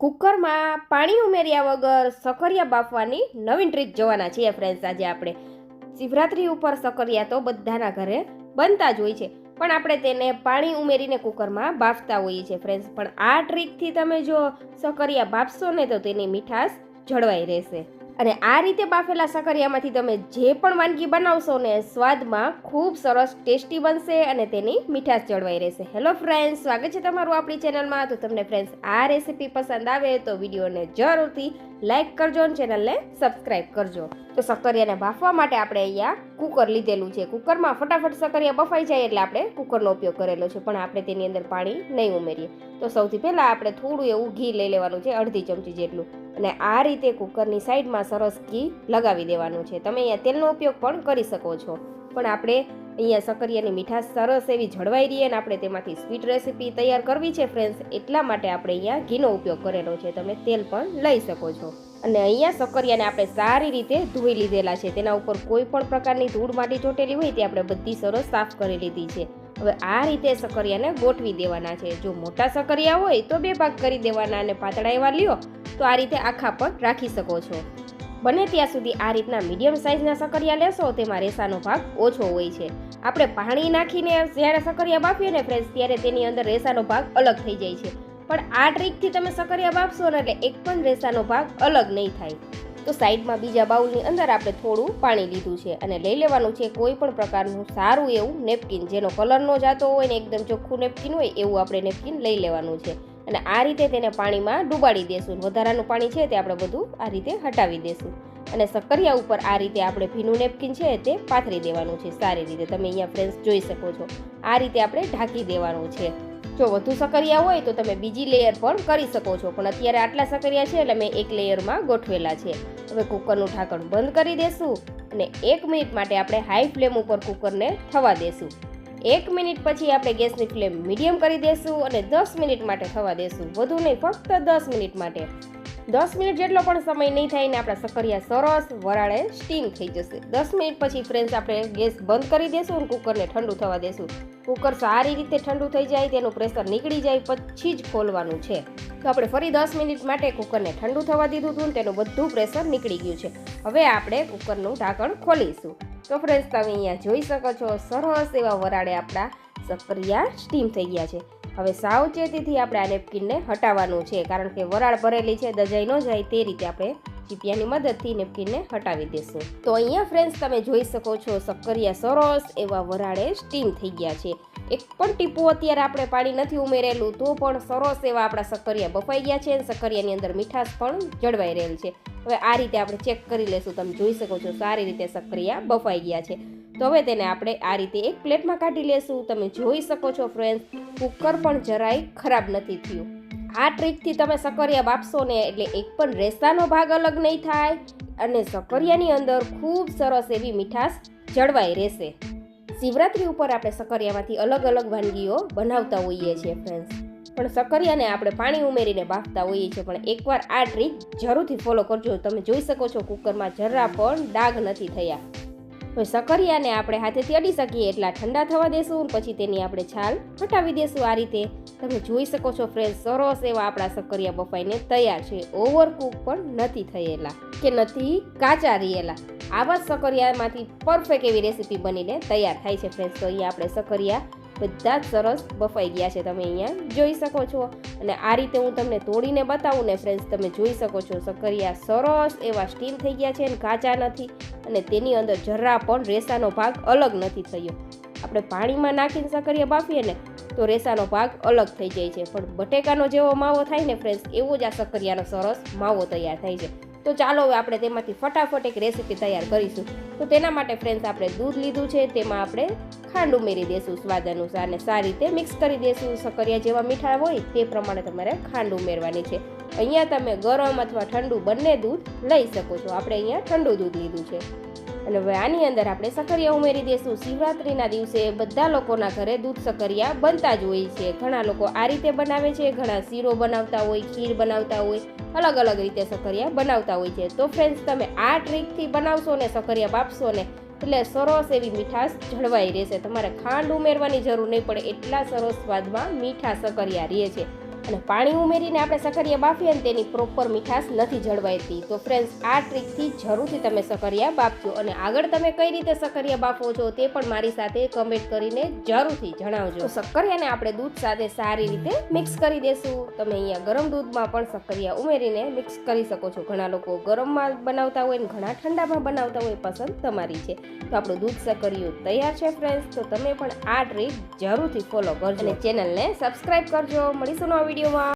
કુકરમાં પાણી ઉમેર્યા વગર સકરિયા બાફવાની નવીન ટ્રીક જોવાના છીએ ફ્રેન્ડ્સ આજે આપણે. શિવરાત્રી ઉપર સકરિયા તો બધાના ઘરે બનતા જ હોય છે, પણ આપણે તેને પાણી ઉમેરીને કુકરમાં બાફતા હોઈએ છીએ ફ્રેન્ડ્સ પણ આ ટ્રીકથી તમે જો સકરિયા બાફશો ને તો તેની મીઠાશ જળવાઈ રહેશે. અને આ રીતે બાફેલા સકરિયામાંથી તમે જે પણ વાનગી બનાવશો ને સ્વાદમાં ખૂબ સરસ ટેસ્ટી બનશે અને તેની મીઠાશ જળવાઈ રહેશે. હેલો ફ્રેન્ડ્સ સ્વાગત છે તમારું આપણી ચેનલમાં. તો તમને ફ્રેન્ડ્સ આ રેસીપી પસંદ આવે તો વિડીયોને જરૂરથી લાઇક કરજો અને ચેનલને સબસ્ક્રાઈબ કરજો. તો સકરિયાને બાફવા માટે આપણે અહીંયા કુકર લીધેલું છે. કુકરમાં ફટાફટ સકરિયા બફાઈ જાય એટલે આપણે કુકરનો ઉપયોગ કરેલો છે. પણ આપણે તેની અંદર પાણી નહીં ઉમેરીએ. તો સૌથી પહેલાં આપણે થોડું એવું ઘી લઈ લેવાનું છે, અડધી ચમચી જેટલું. અને આ રીતે કુકરની સાઈડમાં સરસ ઘી લગાવી દેવાનું છે. તમે અહીંયા તેલનો ઉપયોગ પણ કરી શકો છો. પણ આપણે અહીંયા સકરિયાની મીઠાશ સરસ એવી જળવાઈ રહીએ અને આપણે તેમાંથી સ્વીટ રેસીપી તૈયાર કરવી છે ફ્રેન્ડ્સ, એટલા માટે આપણે અહીંયા ઘીનો ઉપયોગ કરેલો છે. તમે તેલ પણ લઈ શકો છો. અને અહીંયા સકરિયાને આપણે સારી રીતે ધોઈ લીધેલા છે. તેના ઉપર કોઈ પણ પ્રકારની ધૂળ માટી ચોટેલી હોય તે આપણે બધી સરસ સાફ કરી લીધી છે. હવે આ રીતે સકરિયાને ગોઠવી દેવાના છે. જો મોટા સકરિયા હોય તો બે ભાગ કરી દેવાના અને પાતળા એવા લ્યો. તો આ રીતે આખા પણ રાખી શકો છો. બને ત્યાં સુધી આ રીતના મીડિયમ સાઇઝના સકરિયા લેશો તેમાં રેસાનો ભાગ ઓછો હોય છે. આપણે પાણી નાખીને જ્યારે સકરિયા બાફીએ ને ફ્રેન્ડ્સ ત્યારે તેની અંદર રેસાનો ભાગ અલગ થઈ જાય છે. પણ આ ટ્રીકથી તમે સકરિયા બાફશો ને એટલે એક પણ રેસાનો ભાગ અલગ નહીં થાય. તો સાઈડમાં બીજા બાઉલની અંદર આપણે થોડું પાણી લીધું છે અને લઈ લેવાનું છે કોઈ પણ પ્રકારનું સારું એવું નેપકિન જેનો કલર ન જાતો હોય ને એકદમ ચોખ્ખું નેપકિન હોય એવું આપણે નેપકિન લઈ લેવાનું છે. અને આ રીતે તેને પાણીમાં ડૂબાડી દેશું. વધારાનું પાણી છે તે આપણે બધું આ રીતે હટાવી દેશું. અને સકરિયા ઉપર આ રીતે આપણે ભીનું નેપકિન છે તે પાથરી દેવાનું છે સારી રીતે. તમે અહીંયા ફ્રેન્ડ્સ જોઈ શકો છો. આ રીતે આપણે ઢાંકી દેવાનું છે. જો વધુ સકરિયા હોય તો તમે બીજી લેયર પણ કરી શકો છો. પણ અત્યારે આટલા સકરિયા છે એટલે મેં એક લેયરમાં ગોઠવેલા છે. હવે કુકરનું ઢાંકણ બંધ કરી દેશું અને એક મિનિટ માટે આપણે હાઈ ફ્લેમ ઉપર કુકરને થવા દેશું. એક મિનિટ પછી આપણે ગેસની ફ્લેમ મીડિયમ કરી દેશું અને દસ મિનિટ માટે થવા દેશું. વધુ નહીં, ફક્ત દસ મિનિટ માટે. દસ મિનિટ જેટલો પણ સમય નહીં થાય ને આપણા સકરિયા સરસ વરાળે સ્ટીમ થઈ જશે. દસ મિનિટ પછી ફ્રેન્ડ્સ આપણે ગેસ બંધ કરી દેશું અને કુકરને ઠંડુ થવા દેશું. કુકર સારી રીતે ઠંડુ થઈ જાય, તેનું પ્રેશર નીકળી જાય, પછી જ ખોલવાનું છે. તો આપણે ફરી દસ મિનિટ માટે કુકરને ઠંડુ થવા દીધું હતું તેનું બધું પ્રેશર નીકળી ગયું છે. હવે આપણે કુકરનું ઢાંકણ ખોલીશું. તો ફ્રેન્ડ્સ તમે અહીંયા જોઈ શકો છો, સરસ એવા વરાળે આપણા સક્રિયા સ્ટીમ થઈ ગયા છે. હવે સાવચેતીથી આપણે આ નેપકિનને હટાવવાનું છે, કારણ કે વરાળ ભરેલી છે, દજાઈ ન જાય તે રીતે આપણે ચીપિયાની મદદથી નેપકિનને હટાવી દેશું. તો અહીંયા ફ્રેન્ડ્સ તમે જોઈ શકો છો સક્કરિયા સરસ એવા વરાળે સ્ટીમ થઈ ગયા છે. એક પણ ટીપું અત્યારે આપણે પાણી નથી ઉમેરેલું, તો પણ સરસ એવા આપણા સક્કરિયા બફાઈ ગયા છે અને સક્કરિયાની અંદર મીઠાશ પણ જળવાઈ રહેલ છે. હવે આ રીતે આપણે ચેક કરી લેશું, તમે જોઈ શકો છો સારી રીતે સક્કરિયા બફાઈ ગયા છે. તો હવે તેને આપણે આ રીતે એક પ્લેટમાં કાઢી લેશું, તમે જોઈ શકો છો ફ્રેન્ડ્સ, કુકર પણ જરાય ખરાબ નથી થયું. આ ટ્રીકથી તમે સકરિયા બાપશો ને એટલે એક પણ રેસાનો ભાગ અલગ નહીં થાય અને સકરિયાની અંદર ખૂબ સરસ એવી મીઠાશ જળવાઈ રહેશે. શિવરાત્રી ઉપર આપણે સકરિયામાંથી અલગ અલગ વાનગીઓ બનાવતા હોઈએ છીએ ફ્રેન્ડ્સ પણ સકરિયાને આપણે પાણી ઉમેરીને બાફતા હોઈએ છીએ, પણ એકવાર આ ટ્રીક જરૂરથી ફોલો કરજો. તમે જોઈ શકો છો કુકરમાં જરા પણ ડાઘ નથી થયા. હવે સકરિયાને આપણે હાથેથી અડી શકીએ એટલા ઠંડા થવા દેશું પછી તેની આપણે છાલ હટાવી દેશું આ રીતે. તમે જોઈ શકો છો ફ્રેન્ડ સરસ એવા આપણા સકરિયા બફાઈને તૈયાર છે. ઓવરકુક પણ નથી થયેલા કે નથી કાચા રહેલા. આવા સકરિયામાંથી પરફેક્ટ એવી રેસીપી બનીને તૈયાર થાય છે ફ્રેન્ડ્સ તો અહીંયા આપણે સકરિયા બધા જ સરસ બફાઈ ગયા છે. તમે અહીંયા જોઈ શકો છો. અને આ રીતે હું તમને તોડીને બતાવું ને ફ્રેન્ડ્સ તમે જોઈ શકો છો સકરિયા સરસ એવા સ્ટીમ થઈ ગયા છે અને કાચા નથી અને તેની અંદર જરા પણ રેસાનો ભાગ અલગ નથી થયો. આપણે પાણીમાં નાખીને સકરિયા બાફીએ ને તો રેસાનો ભાગ અલગ થઈ જાય છે. પણ બટેકાનો જેવો માવો થાય ને ફ્રેન્ડ્સ એવો જ આ સકરિયાનો સરસ માવો તૈયાર થાય છે. તો ચાલો હવે આપણે તેમાંથી ફટાફટ એક રેસીપી તૈયાર કરીશું. તો તેના માટે ફ્રેન્ડ્સ આપણે દૂધ લીધું છે, તેમાં આપણે ખાંડ ઉમેરી દેશું સ્વાદ અનુસાર અને સારી રીતે મિક્સ કરી દેશું. સકરિયા જેવા મીઠા હોય તે પ્રમાણે તમારે ખાંડ ઉમેરવાની છે. અહીંયા તમે ગરમ અથવા ઠંડુ બંને દૂધ લઈ શકો છો. આપણે અહીંયા ઠંડુ દૂધ લીધું છે. અને હવે આની અંદર આપણે સકરિયા ઉમેરી દઈશું શિવરાત્રિના દિવસે બધા લોકોના ઘરે દૂધ સકરિયા બનતા જ હોય છે. ઘણા લોકો આ રીતે બનાવે છે. ઘણા શીરો બનાવતા હોય, ખીર બનાવતા હોય. અલગ અલગ રીતે સકરિયા બનાવતા હોય છે. તો ફ્રેન્ડ્સ તમે આ ટ્રીકથી બનાવશો ને સકરિયા બાફશો ને, એટલે સરસ એવી મીઠાશ જળવાઈ રહેશે. તમારે ખાંડ ઉમેરવાની જરૂર નહીં પડે. એટલા સરસ સ્વાદમાં મીઠા સકરિયા રહે છે. અને પાણી ઉમેરીને આપણે સકરિયા બાફીએ ને તેની પ્રોપર મીઠાશ નથી જળવાઈતી. તો ફ્રેન્ડ્સ આ ટ્રીકથી જરૂરથી તમે સકરિયા બાફજો અને આગળ તમે કઈ રીતે સકરિયા બાફો છો તે પણ મારી સાથે કમેન્ટ કરીને જરૂરથી જણાવજો. તો સક્કરિયાને આપણે દૂધ સાથે સારી રીતે મિક્સ કરી દેશું. તમે અહીંયા ગરમ દૂધમાં પણ સક્કરિયા ઉમેરીને મિક્સ કરી શકો છો. ઘણા લોકો ગરમમાં બનાવતા હોય ને ઘણા ઠંડામાં બનાવતા હોય પસંદ તમારી છે. તો આપણું દૂધ સક્કરિયું તૈયાર છે ફ્રેન્ડ્સ તો તમે પણ આ ટ્રીક જરૂરથી ફોલો કરજો. અને ચેનલને સબસ્ક્રાઇબ કરજો. મળીશું નવા everyone.